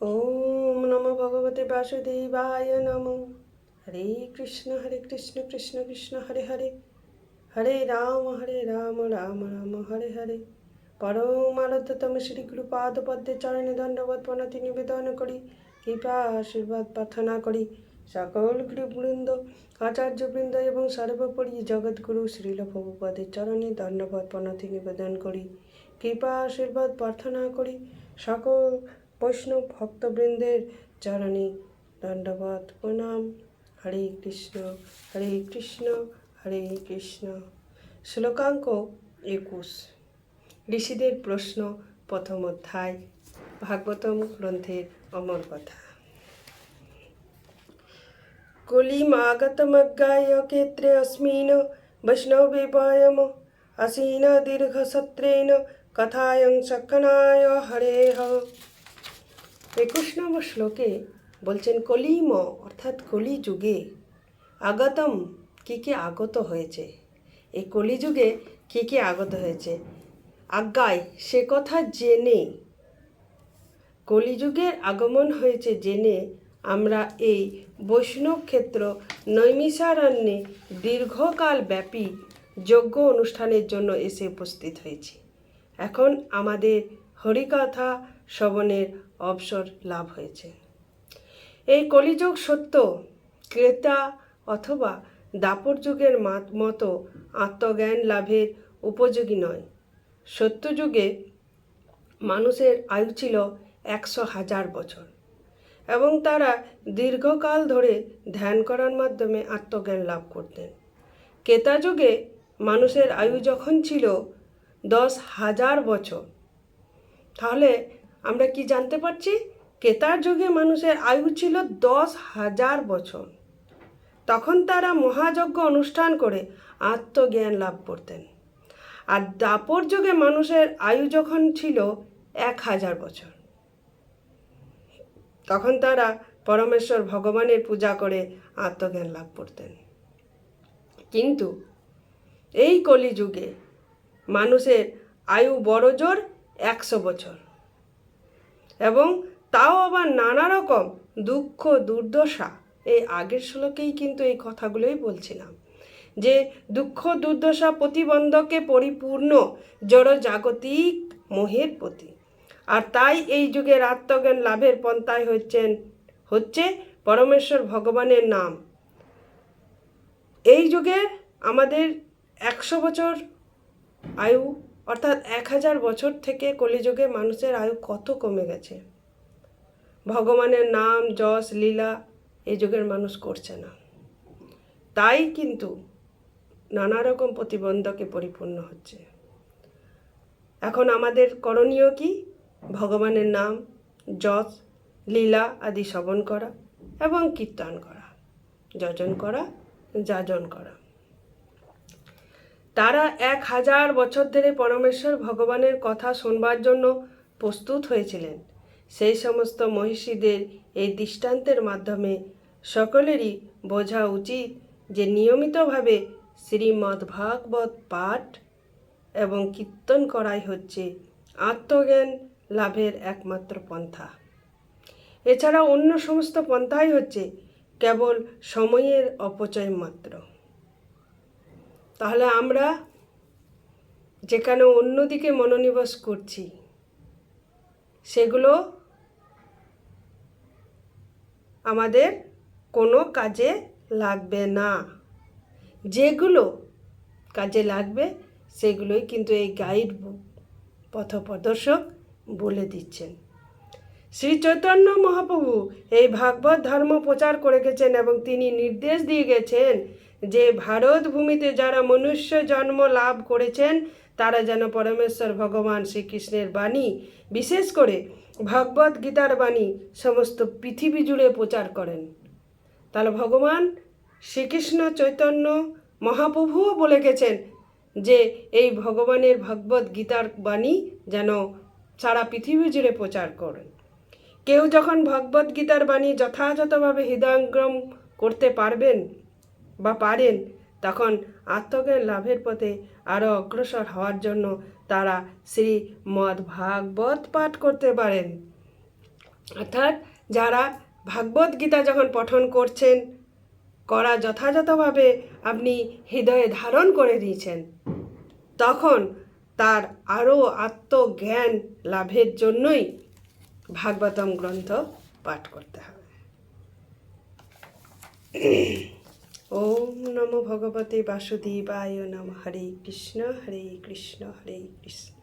ওম নমো ভগবতে বাসুদেবায় নমো। হরে কৃষ্ণ হরে কৃষ্ণ কৃষ্ণ কৃষ্ণ, হরে হরে। হরে রাম হরে রাম রাম রাম, হরে হরে। পরম আরাধ্যতম শ্রী গুরুপাদ পদ্মে চরণে দণ্ডবত প্রণতি নিবেদন করি, কৃপা আশীর্বাদ প্রার্থনা করি। সকল গুরুবৃন্দ, আচার্যবৃন্দ এবং সর্বোপরি জগৎগুরু শ্রীল চরণে দণ্ডবত প্রণতি নিবেদন করি, কৃপা আশীর্বাদ প্রার্থনা করি। সকল বৈষ্ণব ভক্তবৃন্দের চরণে দণ্ডবত প্রণাম। হরে কৃষ্ণ হরে কৃষ্ণ হরে কৃষ্ণ। শ্লোকাঙ্ক একুশ। ঋষিদের প্রশ্ন, প্রথম অধ্যায়, ভাগবতম গ্রন্থের অমর কথা। কলিমাগতমজ্ঞায় ক্ষেত্রে অস্মিন বৈষ্ণবেপায়ম আসীন দীর্ঘসত্রেণ কথায়ং সক্ষণায় হরেহ। একুশ নম্বর শ্লোকে বলছেন, কলিম, অর্থাৎ কলি যুগে আগতম কী কী আগত হয়েছে? এই কলিযুগে কী কী আগত হয়েছে? আজ্ঞায়, সে কথা জেনে কলিযুগের আগমন হয়েছে জেনে আমরা এই বৈষ্ণব ক্ষেত্র নৈমিষারণ্যে দীর্ঘকাল ব্যাপী যজ্ঞ অনুষ্ঠানের জন্য এসে উপস্থিত হয়েছি। এখন আমাদের হরিকথা শ্রবণের অবসর লাভ হয়েছে। এই কলিযুগ সত্য, ক্রেতা অথবা দাপর যুগের মতো আত্মজ্ঞান লাভের উপযোগী নয়। সত্যযুগে মানুষের আয়ু ছিল একশো হাজার বছর এবং তারা দীর্ঘকাল ধরে ধ্যান করার মাধ্যমে আত্মজ্ঞান লাভ করতেন। কেতা যুগে মানুষের আয়ু যখন ছিল দশ হাজার বছর, তাহলে আমরা কি জানতে পারছি? কেতার যুগে মানুষের আয়ু ছিল দশ হাজার বছর। তখন তারা মহাযজ্ঞ অনুষ্ঠান করে আত্মজ্ঞান লাভ করতেন। আর দাপর যুগে মানুষের আয়ু যখন ছিল এক হাজার বছর। তখন তারা পরমেশ্বর ভগবানের পূজা করে আত্মজ্ঞান লাভ করতেন। কিন্তু এই কলিযুগে মানুষের আয়ু বড় জোর একশো বছর। এবং তাও আবার নানা রকম দুঃখ, দুর্দশা। এই আগের শ্লোকেই কিন্তু এই কথাগুলোই বলছিলাম। যে দুঃখ, দুর্দশা প্রতিবন্ধকে পরিপূর্ণ জড় জাগতিক মোহের প্রতি। আর তাই এই যুগের আত্মজ্ঞান লাভের পন্থায় হচ্ছেন, হচ্ছে পরমেশ্বর ভগবানের নাম। এই যুগে আমাদের একশো বছর আয়ু অর্থাৎ এক হাজার বছর থেকে কলিযুগে মানুষের আয়ু কত কমে গেছে? ভগবানের নাম, যশ, লীলা এই যুগের মানুষ করছে না। তাই কিন্তু নানা রকম প্রতিবন্ধকে পরিপূর্ণ হচ্ছে। এখন আমাদের করণীয় কি? ভগবানের নাম, যশ, লীলা আদি শ্রবণ করা এবং কীর্তন করা, যজন করা, যাজন করা। তারা এক হাজার বছর ধরে পরমেশ্বর ভগবানের কথা শুনবার জন্য প্রস্তুত হয়েছিলেন। সেই সমস্ত মহিষীদের এই দৃষ্টান্তের মাধ্যমে সকলেরই বোঝা উচিত যে নিয়মিতভাবে শ্রীমদ্ ভাগবত পাঠ এবং কীর্তন করাই হচ্ছে আত্মজ্ঞান লাভের একমাত্র পন্থা। এছাড়া অন্য সমস্ত পন্থাই হচ্ছে কেবল সময়ের অপচয় মাত্র। তাহলে আমরা যেখানে অন্যদিকে মনোনিবেশ করছি, সেগুলো আমাদের কোনো কাজে লাগবে না। যেগুলো কাজে লাগবে, সেগুলোই কিন্তু এই গাইড পথপ্রদর্শক বলে দিচ্ছেন। শ্রী চৈতন্য মহাপ্রভু এই ভাগবত ধর্ম প্রচার করে গেছেন এবং তিনি নির্দেশ দিয়ে গেছেন যে ভারত ভূমিতে যারা মনুষ্য জন্ম লাভ করেছেন, তারা যেন পরমেশ্বর ভগবান শ্রীকৃষ্ণের বাণী, বিশেষ করে ভগবত গীতার বাণী সমস্ত পৃথিবী জুড়ে প্রচার করেন। তাহলে ভগবান শ্রীকৃষ্ণ চৈতন্য মহাপ্রভুও বলে গেছেন যে এই ভগবানের ভগবত গীতার বাণী যেন সারা পৃথিবী জুড়ে প্রচার করেন। কেউ যখন ভগবত গীতার বাণী যথাযথভাবে হৃদয়ঙ্গম করতে পারবেন বা পারেন, তখন আত্মজ্ঞান লাভের পথে আরও অগ্রসর হওয়ার জন্য তারা শ্রী মদ ভাগবত পাঠ করতে পারেন। অর্থাৎ যারা ভাগবত গীতা যখন পঠন করছেন, করা যথাযথভাবে আপনি হৃদয়ে ধারণ করে দিয়েছেন, তখন তার আরও আত্মজ্ঞান লাভের জন্যই ভাগবতম গ্রন্থ পাঠ করতে হবে। ওম নমো ভগবতে বাসুদেবায় নম। হরে কৃষ্ণ হরে কৃষ্ণ হরে কৃষ্ণ।